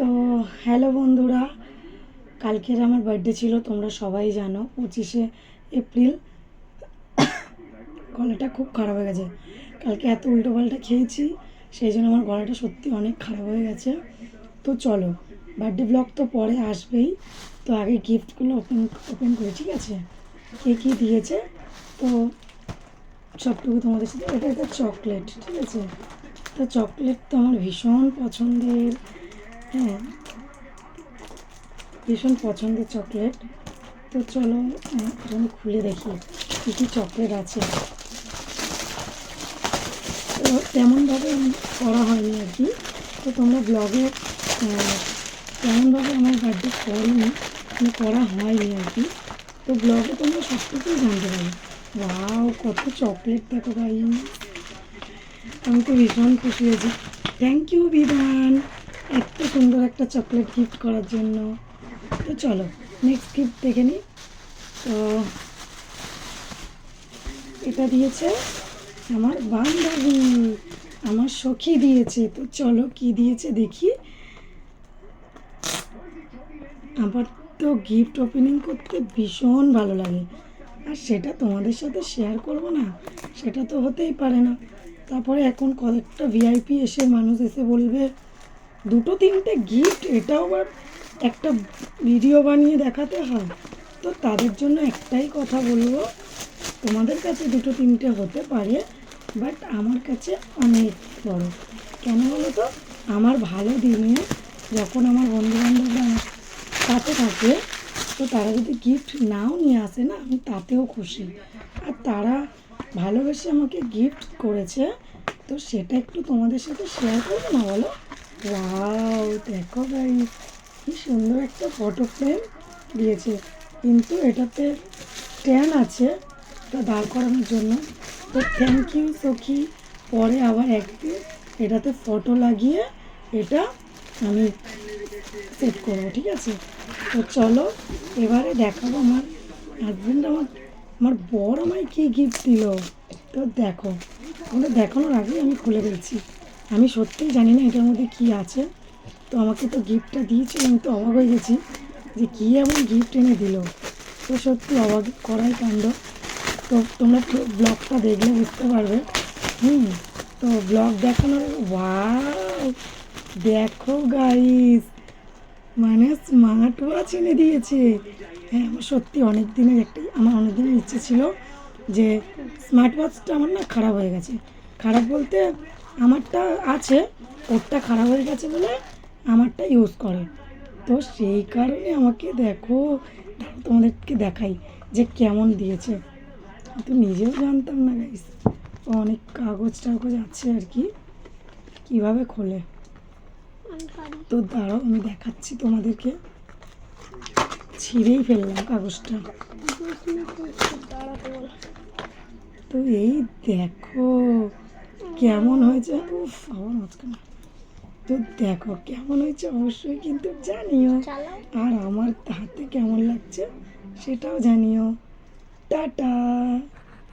তো হ্যালো বন্ধুরা, কালকের আমার বার্থডে ছিল, তোমরা সবাই জানো, পঁচিশে এপ্রিল। গলাটা খুব খারাপ হয়ে গেছে। কালকে এত উল্টো পাল্টা খেয়েছি, সেই জন্য আমার গলাটা সত্যি অনেক খারাপ হয়ে গেছে। তো চলো বার্থডে ব্লগ তো পরে আসবেই। তো আগে গিফটগুলো ওপেন ওপেন করি, ঠিক আছে? কে কী দিয়েছে? তো সবটুকু তোমাদের সাথে, এটা একটা চকলেট ঠিক আছে? তো চকলেট তো আমার ভীষণ পছন্দের। হ্যাঁ। ভীষণ পছন্দের চকলেট। তো চলো আমি খুলে দেখি কী কী চকলেট আছে। তো তেমনভাবে করা হয়নি আর কি। তো তোমরা ব্লগে তেমনভাবে আমার বার্থডে করিনি মানে করা হয়নি আর কি। তো ব্লগে তোমরা সব কিছুই জানতে পারো। ওয়াও, কত চকলেট, দেখো ভাই। আমি তো ভীষণ খুশি হয়েছি। থ্যাংক ইউ বিধান। এত সুন্দর একটা চকলেট গিফট করার জন্য। তো চলো নেক্সট গিফট দেখে নিই তো এটা দিয়েছে আমার বান্ধবী, আমার সখী দিয়েছে। তো চলো কি দিয়েছে দেখি। আমার তো গিফট ওপেনিং করতে ভীষণ ভালো লাগে। আর সেটা তোমাদের সাথে শেয়ার করব না, সেটা তো হতেই পারে না। তারপরে এখন কয়েকটা ভিআইপি এসে মানুষ এসে বলবে দুটো তিনটে গিফট এটাও আবার একটা ভিডিও বানিয়ে দেখাতে হয়। তো তাদের জন্য একটাই কথা বলব, তোমাদের কাছে দুটো তিনটে হতে পারে বাট আমার কাছে অনেক বড়। কেন বলো তো আমার ভালো দিনে যখন আমার বন্ধুবান্ধবরা আমার সাথে থাকে, তো তারা যদি গিফট নাও নিয়ে আসে না, আমি তাতেও খুশি। আর তারা ভালোবেসে আমাকে গিফট করেছে, তো সেটা একটু তোমাদের সাথে শেয়ার করব না বলো? দেখো ভাই কি সুন্দর একটা ফটো ফ্রেম দিয়েছে। কিন্তু এটাতে স্ট্যান্ড আছে তা দাঁড় করানোর জন্য। তো থ্যাংক ইউ সখি, পরে আবার একদিন এটাতে ফটো লাগিয়ে এটা আমি সেট করব, ঠিক আছে? তো চলো, এবারে দেখাবো আমার হাজব্যান্ড আমার আমার বর আমায় কী গিফট দিল। তো দেখো আমাদের দেখানোর আগেই আমি খুলে ফেলছি। আমি সত্যিই জানি না এটার মধ্যে কী আছে। তো আমাকে তো গিফটটা দিয়েছিল আমি তো অবাক হয়ে গেছি যে কী এমন গিফট এনে দিল। তো সত্যি অবাক করাই কাণ্ড। তো তোমরা ব্লগটা দেখলে বুঝতে পারবে। হুম, তো ব্লগ দেখানোর, ওয়াও, দেখো গাইস মানে স্মার্ট ওয়াচ এনে দিয়েছে। হ্যাঁ আমার সত্যি অনেক দিনের একটাই আমার অনেক দিনের ইচ্ছে ছিল যে স্মার্ট ওয়াচটা আমার না খারাপ হয়ে গেছে। খারাপ বলতে আমারটা আছে ওরটা খারাপ হয়ে গেছে বলে আমারটা ইউজ করে। তো সেই কারণে আমাকে দেখো তোমাদেরকে দেখাই যে কেমন দিয়েছে। তো নিজেও জানতাম না গাইস অনেক কাগজ টাগজ আছে আর কি। কীভাবে খোলে? তো দাঁড়াও আমি দেখাচ্ছি তোমাদেরকে। ছিঁড়েই ফেললাম কাগজটা। তো এই দেখো কেমন হয়েছে? উফ আমার মাঝখানে। তো দেখো কেমন হয়েছে অবশ্যই কিন্তু জানিও। আর আমার হাতে কেমন লাগছে সেটাও জানিও। টাটা।